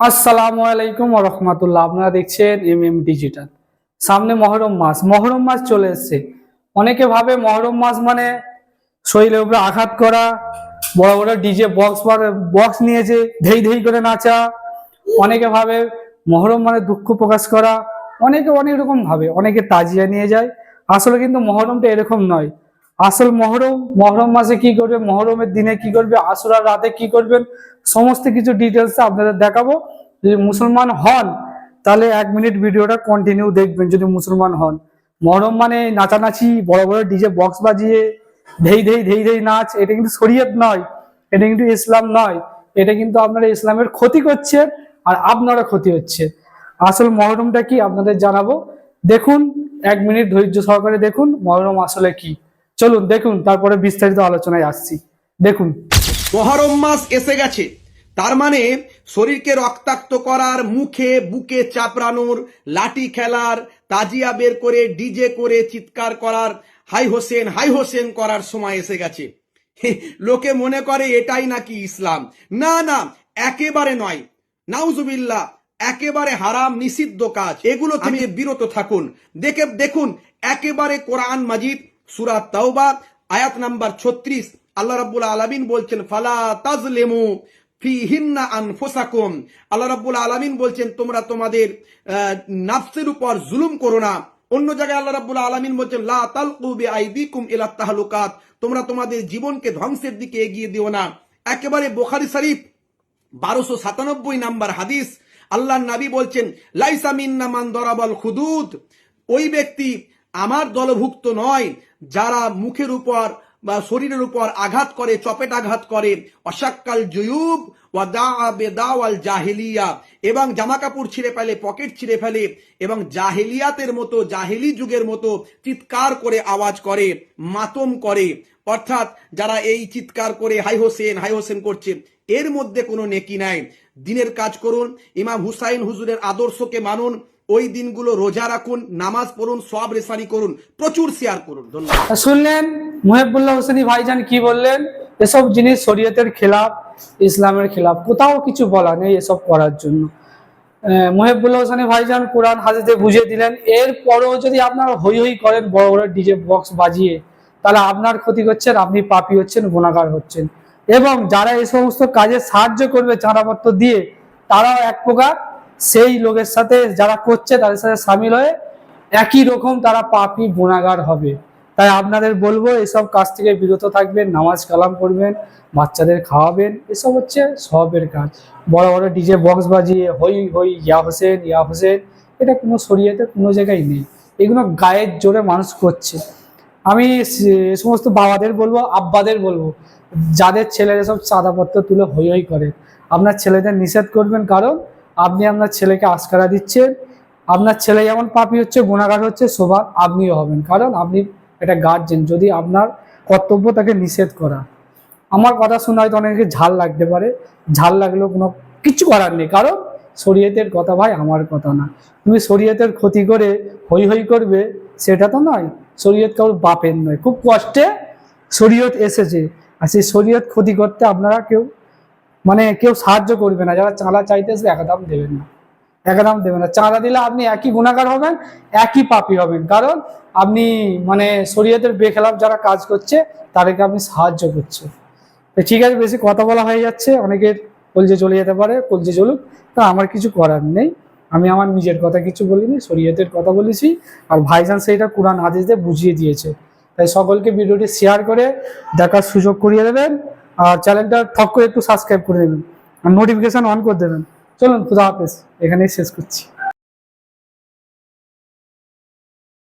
আসসালামু আলাইকুম রহমতুল্লাহ। আপনারা দেখছেন এম এম ডিজিটাল সামনে মহরম মাস। মহরম মাস চলে এসছে। অনেকে ভাবে মহরম মাস মানে শরীরের উপরে আঘাত করা, বড় বড় ডিজে বক্স বক্স নিয়েছে ধেই ধেই করে নাচা। অনেকে ভাবে মহরম মানে দুঃখ প্রকাশ করা। অনেকে অনেক রকম ভাবে। অনেকে তাজিয়া নিয়ে যায়। আসলে কিন্তু মহরমটা এরকম নয়। আসল মহরম মহরম মাসে কি করবে, মহরমের দিনে কি করবে, আসরার রাতে কি করবেন সমস্ত কিছু ডিটেলস আপনাদের দেখাবো। যদি মুসলমান হন, তাহলে এক মিনিট ভিডিওটা কন্টিনিউ দেখবেন, যদি মুসলমান হন। মহরম মানে নাচানাচি, বড় বড় ডিজে বক্স বাজিয়ে, ধেই ধেই ধেই ধেই নাচ, এটা কিন্তু শরীয়ত নয়, এটা কিন্তু ইসলাম নয়, এটা কিন্তু আপনারা ইসলামের ক্ষতি করছে, আর আপনারা ক্ষতি হচ্ছে। আসল মহরমটা কি আপনাদের জানাব। দেখুন, এক মিনিট ধৈর্য সহকারে দেখুন, মহরম আসলে কি। চলুন দেখুন তারপরে বিস্তারিত আলোচনায় আসছি। দেখুন। মহরম মাস এসে গেছে। তার মানে শরীরকে রক্তাক্ত করার মুখে বুকে চাপড়ানোর লাঠি খেলার তাজিয়া বের করে ডিজে করে চিৎকার করার হাই হোসেন হাই হোসেন করার সময় এসে গেছে। লোকে মনে করে এটাই নাকি ইসলাম। না না একেবারে নয়। নাউজুবিল্লাহ একেবারে হারাম নিষিদ্ধ কাজ। এগুলো থেকে বিরত থাকুন। দেখে দেখুন একেবারে কোরআন মাজিদ সুরা তাওবা, আয়াত নাম্বার ছত্রিশ। আল্লাহ রাব্বুল আলামিন বলছেন, ফালা তাজলেমু ফি হিন্না আনফুসাকুম। আল্লাহ রাব্বুল আলামিন বলছেন, তোমরা তোমাদের নাফসের উপর জুলুম করো না। অন্য জায়গায় আল্লাহ রাব্বুল আলামিন বলছেন, লা তালকু বিআইদিকুম ইলা তাহলুকাত। তোমরা তোমাদের জীবনকে ধ্বংসের দিকে এগিয়ে দিও না। একেবারে বোখারি শরীফ, বারোশো সাতানব্বই নাম্বার হাদিস আল্লাহ নবী বলছেন, লাইসা মিন্না মান দরাবল খুদুদ। ওই ব্যক্তি আমার দলভুক্ত নয় যারা মুখের উপর বা শরীরের উপর আঘাত করে, চপেট আঘাত করে অসাক্কাল জুয়ুব ওয়া দা বেদাওয়াল জাহিলিয়া এবং জামা কাপড় ছিঁড়ে ফেলে, পকেট ছিঁড়ে ফেলে এবং জাহেলিয়াতের মতো, জাহেলি যুগের মতো চিৎকার করে আওয়াজ করে, মাতম করে। অর্থাৎ যারা এই চিৎকার করে, হাই হোসেন হাই হোসেন করছে, এর মধ্যে কোনো নেকি নাই। দিনের কাজ করুন, ইমাম হুসাইন হুজুরের আদর্শকে মানুন ওই দিনগুলো রোজা রাখুন, নামাজ পড়ুন সব রেসারি করুন, প্রচুর শেয়ার করুন। ধন্যবাদ। শুনলেন, মুহেবুল্লাহ হোসেনি ভাইজান কি বললেন? এসব জিনিস শরীয়তের খেলাফ, ইসলামের খেলাফ, কোথাও কিছু বলা নেই এসব করার জন্য। মুহেবুল্লাহ হোসেনি ভাইজান কোরআন হাজিতে বুঝিয়ে দিলেন এর এরপরেও যদি আপনারা হই হই করেন, বড় বড় ডিজে বক্স বাজিয়ে, তাহলে আপনার ক্ষতি করছেন, আপনি পাপি হচ্ছেন, গুণাগার হচ্ছেন। এবং যারা এই সমস্ত কাজে সাহায্য করবে চাঁদাপত্র দিয়ে, তারাও এক প্রকার সেই লোকের সাথে যারা করছে, তাদের সাথে সামিল হয়ে একই রকম তারা পাপি গুণাগার হবে। তাই আপনাদের বলব, এসব কাজ থেকে বিরত থাকবেন, নামাজ কালাম পড়বেন, বাচ্চাদের খাওয়াবেন, এসব হচ্ছে সবের কাজ। বড় বড় ডিজে বক্স বাজিয়ে, হই হই, ইয়া হোসেন ইয়া হোসেন, এটা কোনো শরীয়তে কোনো জায়গায় নেই। এগুলো গায়ের জোরে মানুষ করছে। আমি এ সমস্ত বাবাদের বলব, আব্বাদের বলব, যাদের ছেলেরা সব চাঁদাপত্র তুলে হই হই করে, আপনার ছেলেদের নিষেধ করবেন কারণ আপনি আপনার ছেলেকে আস্কারা দিচ্ছেন, আপনার ছেলে যেমন পাপি হচ্ছে, গুণাগার হচ্ছে সবার আপনিও হবেন। কারণ আপনি একটা গার্জেন যদি আপনার কর্তব্য তাকে নিষেধ করা। আমার কথা শুনে হয়তো অনেকে ঝাল লাগতে পারে। ঝাল লাগলেও কোনো কিছু করার নেই। কারণ শরীয়তের কথা ভাই, আমার কথা না। তুমি শরীয়তের ক্ষতি করে হই হই করবে, সেটা তো নয়। শরীয়ত কারোর বাপের নয়। খুব কষ্টে শরীয়ত এসেছে। আর সেই শরীয়ত ক্ষতি করতে আপনারা কেউ মানে কেউ সাহায্য করবে না। যারা চাঁদা চাইতে আসবে একদম দেবেন না। একদম দেবেন না। চাঁদা দিলে আপনি একই গুণাগার হবেন, একই পাপি হবেন। কারণ আপনি মানে শরীয়তের বেখেলাফ যারা কাজ করছে, তাদেরকে আপনি সাহায্য করছে তো ঠিক আছে, বেশি কথা বলা হয়ে যাচ্ছে। অনেকের কলজে চলে যেতে পারে, কলজে চলুক। তা আমার কিছু করার নেই। আমি আমার নিজের কথা কিছু বলিনি, শরীয়তের কথা বলেছি। আর ভাইজান সেইটা কোরআন হাদিস দিয়ে বুঝিয়ে দিয়েছে। তাই সকলকে ভিডিওটি শেয়ার করে দেখার সুযোগ করিয়ে দেবেন। আর চ্যানেলটা ঠক করে একটু সাবস্ক্রাইব করে দেবেন। আর নোটিফিকেশান অন করে দেবেন। চলুন, খুদা হাফেজ। এখানেই শেষ করছি।